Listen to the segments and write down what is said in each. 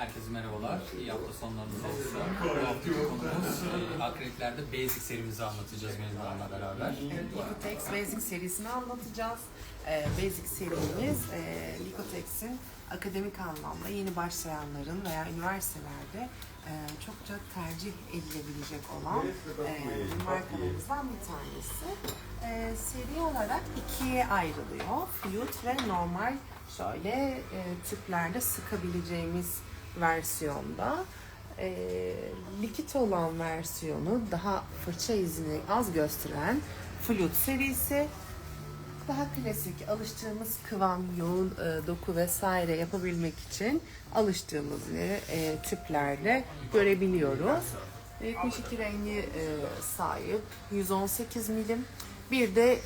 Herkese merhabalar. İyi hafta sonlarınız olsun. Bu haftaki konumuz e, akriliklerde basic serimizi anlatacağız mezunlarla beraber. Licotex Basic serisini anlatacağız. Ee, Basic serimiz e, Licotex'in akademik anlamda yeni başlayanların veya üniversitelerde e, çokça tercih edilebilecek olan e, markalarımızdan bir tanesi. E, seri olarak ikiye ayrılıyor. Flute ve normal şöyle e, tüplerde sıkabileceğimiz versiyonda. E, likit olan versiyonu daha fırça izini az gösteren Flute serisi daha klasik alıştığımız kıvam, yoğun e, doku vesaire yapabilmek için alıştığımız e, e, tüplerde görebiliyoruz. 72 rengi e, sahip, 118 milim. Bir de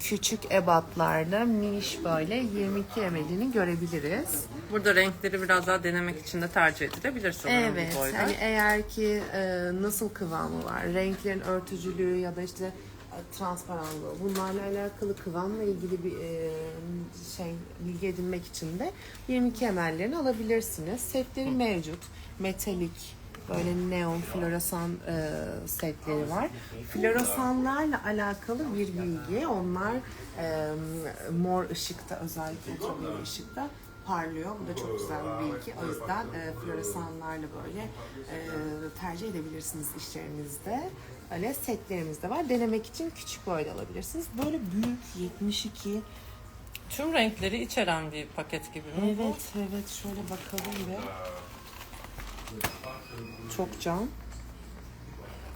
küçük ebatlarda miniş böyle 22 ml'ini görebiliriz. Burada renkleri biraz daha denemek için de tercih edilebilir sanırım Evet, bu boyda. hani eğer ki e, nasıl kıvamı var, renklerin örtücülüğü ya da işte e, transparanlığı, bunlarla alakalı kıvamla ilgili bir e, şey bilgi edinmek için de 22 ml'lerini alabilirsiniz. Setleri mevcut, metalik, böyle neon floresan e, setleri var. Floresanlarla alakalı bir bilgi, onlar e, mor ışıkta özellikle ultraviyole ışıkta parlıyor. Bu da çok güzel bir bilgi. O yüzden e, floresanlarla böyle e, tercih edebilirsiniz işlerinizde. Öyle setlerimiz de var. Denemek için küçük boyda alabilirsiniz. Böyle büyük 72. Tüm renkleri içeren bir paket gibi mi? Evet, evet. Şöyle bakalım bir. Çok can.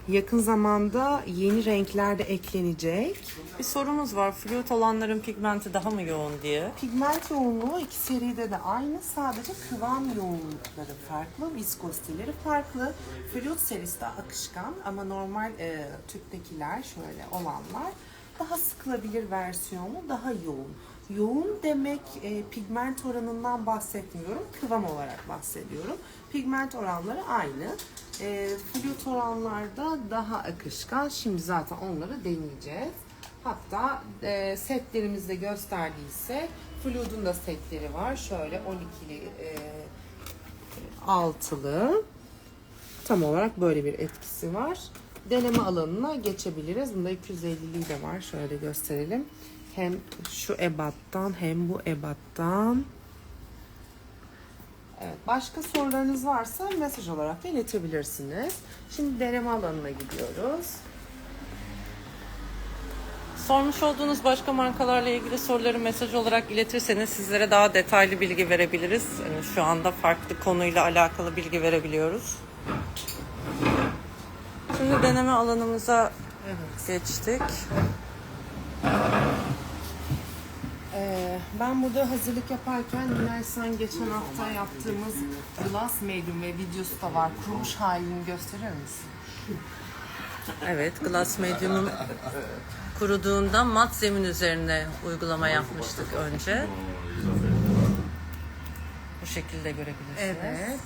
Yakın zamanda yeni renkler de eklenecek. Bir sorumuz var. Flüt olanların pigmenti daha mı yoğun diye. Pigment yoğunluğu iki seride de aynı. Sadece kıvam yoğunlukları farklı, viskoziteleri farklı. Flüt serisi de akışkan ama normal e, tüptekiler şöyle olanlar daha sıkılabilir versiyonu daha yoğun. Yoğun demek e, pigment oranından bahsetmiyorum, kıvam olarak bahsediyorum. Pigment oranları aynı. E, flüt oranlarda daha akışkan. Şimdi zaten onları deneyeceğiz. Hatta e, setlerimizde gösterdiyse Flood'un da setleri var. Şöyle 12'li e, altılı. Tam olarak böyle bir etkisi var. Deneme alanına geçebiliriz. Bunda 250'li de var. Şöyle gösterelim. Hem şu ebattan hem bu ebattan. Evet, başka sorularınız varsa mesaj olarak da iletebilirsiniz. Şimdi deneme alanına gidiyoruz. Sormuş olduğunuz başka markalarla ilgili soruları mesaj olarak iletirseniz sizlere daha detaylı bilgi verebiliriz. Yani şu anda farklı konuyla alakalı bilgi verebiliyoruz. Şimdi deneme alanımıza geçtik. Ee, ben burada hazırlık yaparken Nilaysan geçen hafta yaptığımız glass medium ve videosu da var. Kurumuş halini gösterir misin? Evet, Glass Medium'un kuruduğunda mat zemin üzerine uygulama yapmıştık önce. Bu şekilde görebilirsiniz. Evet.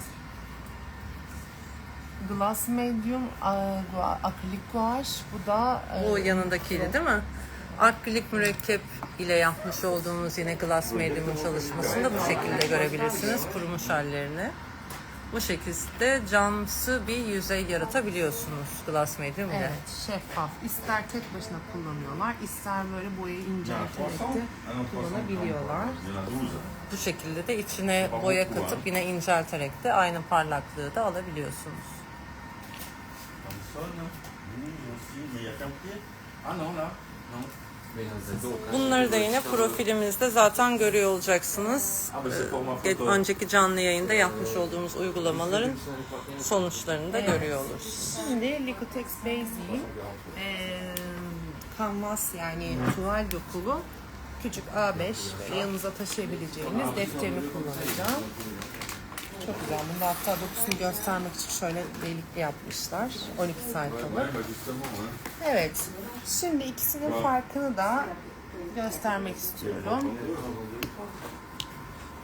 Glass medium akrilik guaj. Bu da e, Bu yanındakiydi değil mi? Akrilik mürekkep ile yapmış olduğumuz yine Glass Medium'un çalışmasında bu şekilde görebilirsiniz kurumuş hallerini. Bu şekilde camsı bir yüzey yaratabiliyorsunuz Glass Medium ile. Evet, şeffaf. İster tek başına kullanıyorlar, ister böyle boyayı incelterek de kullanabiliyorlar. Bu şekilde de içine boya katıp yine incelterek de aynı parlaklığı da alabiliyorsunuz. Bunları da yine profilimizde zaten görüyor olacaksınız. Photo. Önceki canlı yayında yapmış olduğumuz uygulamaların sonuçlarını da görüyor olursunuz. Şimdi Licotex Basic'in eee kanvas yani tuval dokulu küçük A5 böyle yanınıza taşıyabileceğiniz defterini kullanacağım. Çok güzel. Bunda hatta dokusunu göstermek için şöyle delikli yapmışlar. 12 sayfalık. Evet. Şimdi ikisinin farkını da göstermek istiyorum.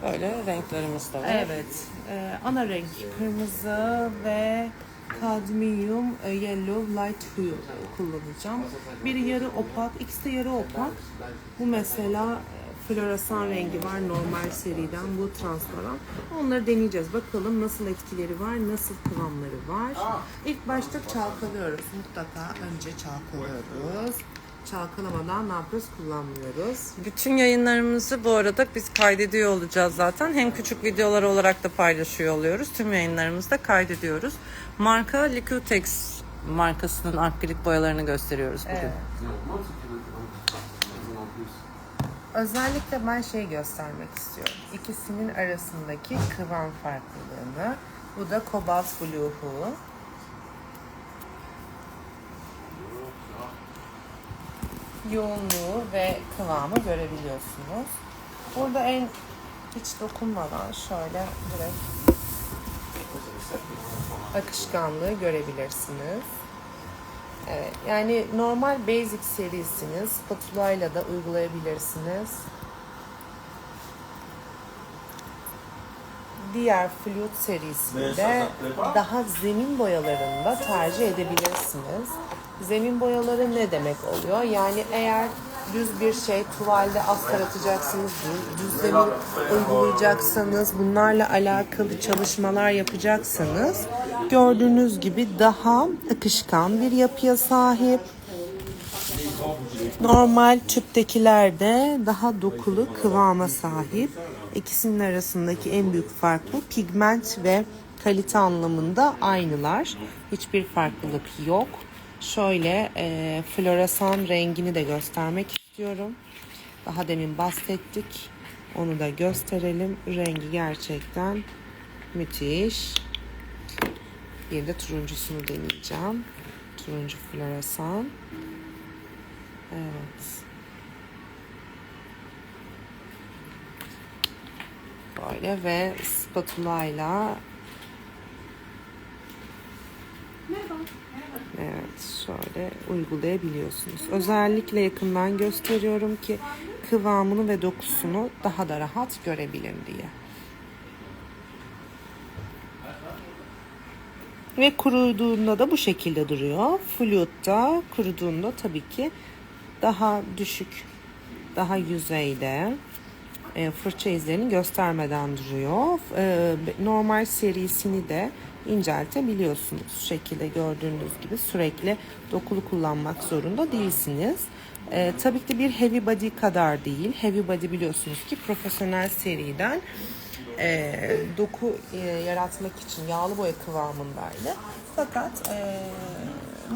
Böyle renklerimiz de var. Evet. Ee, ana renk kırmızı ve cadmium e, yellow light hue kullanacağım. Biri yarı opak, ikisi de yarı opak. Bu mesela floresan rengi var normal seriden bu transparan. Onları deneyeceğiz. Bakalım nasıl etkileri var, nasıl kıvamları var. İlk başta çalkalıyoruz. Mutlaka önce çalkalıyoruz. Çalkalamadan ne yapıyoruz? Kullanmıyoruz. Bütün yayınlarımızı bu arada biz kaydediyor olacağız zaten. Hem küçük videolar olarak da paylaşıyor oluyoruz. Tüm yayınlarımızı da kaydediyoruz. Marka Liquitex markasının akrilik boyalarını gösteriyoruz bugün. Özellikle ben şey göstermek istiyorum. İkisinin arasındaki kıvam farklılığını. Bu da Cobalt Blue'u. Yoğunluğu ve kıvamı görebiliyorsunuz. Burada en hiç dokunmadan şöyle direkt akışkanlığı görebilirsiniz. Evet, yani normal basic serisini spatula ile de uygulayabilirsiniz. Diğer flute serisinde daha zemin boyalarında tercih edebilirsiniz. Zemin boyaları ne demek oluyor? Yani eğer düz bir şey tuvalde astar atacaksınız, düz, düz zemin uygulayacaksanız, bunlarla alakalı çalışmalar yapacaksanız gördüğünüz gibi daha akışkan bir yapıya sahip. Normal tüptekilerde daha dokulu kıvama sahip. İkisinin arasındaki en büyük fark bu. Pigment ve kalite anlamında aynılar. Hiçbir farklılık yok. Şöyle e, floresan rengini de göstermek istiyorum. Daha demin bahsettik. Onu da gösterelim. Rengi gerçekten müthiş. Bir de turuncusunu deneyeceğim. Turuncu floresan. Evet. Böyle ve spatula ile Evet, şöyle uygulayabiliyorsunuz. Özellikle yakından gösteriyorum ki kıvamını ve dokusunu daha da rahat görebilin diye. Ve kuruduğunda da bu şekilde duruyor. Flute'da kuruduğunda tabii ki daha düşük, daha yüzeyde e, fırça izlerini göstermeden duruyor. E, normal serisini de inceltebiliyorsunuz. Şu şekilde gördüğünüz gibi sürekli dokulu kullanmak zorunda değilsiniz. E, tabii ki bir heavy body kadar değil. Heavy body biliyorsunuz ki profesyonel seriden e, doku e, yaratmak için yağlı boya kıvamındaydı. Fakat e,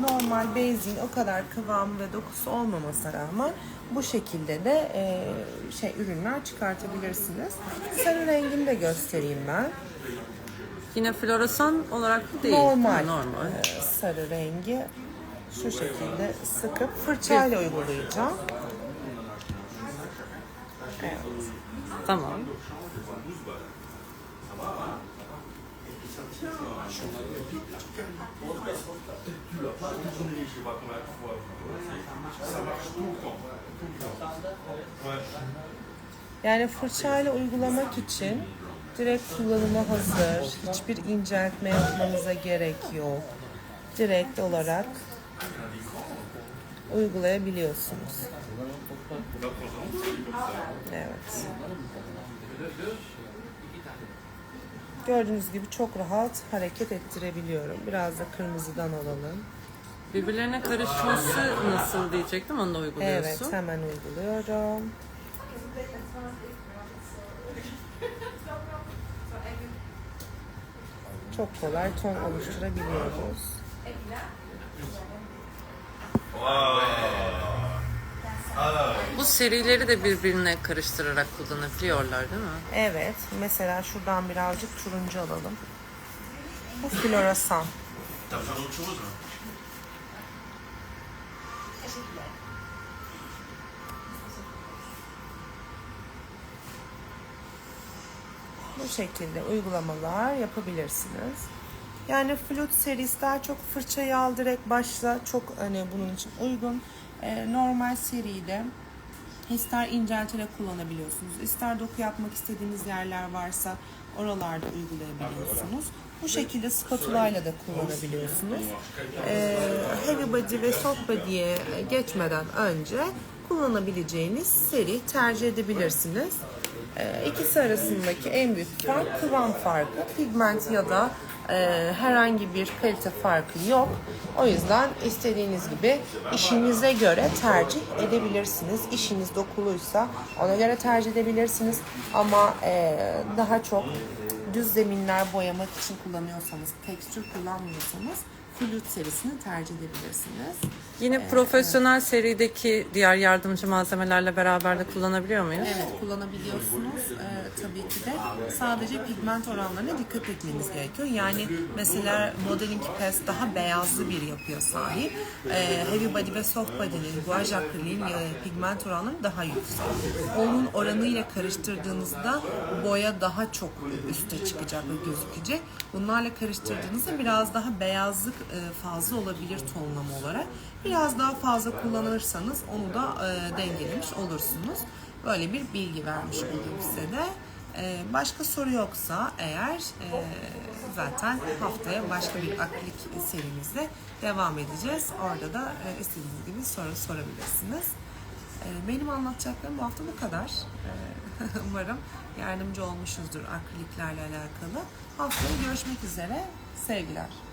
normal benzin o kadar kıvamı ve dokusu olmamasına rağmen bu şekilde de e, şey ürünler çıkartabilirsiniz. Sarı rengini de göstereyim ben. Yine floresan olarak değil? Normal, Ha, normal. e, sarı rengi şu şekilde sıkıp fırçayla uygulayacağım. Evet. Tamam. Yani fırçayla uygulamak için direkt kullanıma hazır. Hiçbir inceltme yapmanıza gerek yok. Direkt olarak uygulayabiliyorsunuz. Evet. Gördüğünüz gibi çok rahat hareket ettirebiliyorum. Biraz da kırmızıdan alalım. Birbirlerine karışması nasıl diyecektim onu da uyguluyorsun. Evet, hemen uyguluyorum. Çok kolay ton oluşturabiliyoruz. Bu serileri de birbirine karıştırarak kullanabiliyorlar değil mi? Evet, mesela şuradan birazcık turuncu alalım. Bu floresan. Bu şekilde uygulamalar yapabilirsiniz. Yani flüt serisi daha çok fırçayı al direkt başla. Çok hani bunun için uygun. Ee, normal seride ister incelterek kullanabiliyorsunuz. ister doku yapmak istediğiniz yerler varsa oralarda uygulayabiliyorsunuz. Bu şekilde spatula ile de kullanabiliyorsunuz. Ee, heavy body ve soft body'ye geçmeden önce kullanabileceğiniz seri tercih edebilirsiniz. Ee, ikisi arasındaki en büyük fark kıvam farkı. Pigment ya da e, herhangi bir kalite farkı yok. O yüzden istediğiniz gibi işinize göre tercih edebilirsiniz. İşiniz dokuluysa ona göre tercih edebilirsiniz. Ama e, daha çok düz zeminler boyamak için kullanıyorsanız, tekstür kullanmıyorsanız Flüt serisini tercih edebilirsiniz. Yine profesyonel serideki diğer yardımcı malzemelerle beraber de kullanabiliyor muyuz? Evet kullanabiliyorsunuz. Ee, tabii ki de sadece pigment oranlarına dikkat etmeniz gerekiyor. Yani mesela Modeling Paste daha beyazlı bir yapıya sahip. Ee, heavy Body ve Soft Body'nin, Gouache Acryl'in e, pigment oranları daha yüksek. Onun oranıyla karıştırdığınızda boya daha çok üste çıkacak ve gözükecek. Bunlarla karıştırdığınızda biraz daha beyazlık e, fazla olabilir tonlama olarak. Biraz daha fazla kullanırsanız onu da e, dengelemiş olursunuz. Böyle bir bilgi vermiş olayım size de. E, başka soru yoksa eğer e, zaten haftaya başka bir akrilik serimizde devam edeceğiz. Orada da e, istediğiniz gibi soru sorabilirsiniz. E, benim anlatacaklarım bu hafta bu kadar. E, umarım yardımcı olmuşuzdur akriliklerle alakalı. Haftaya görüşmek üzere. Sevgiler.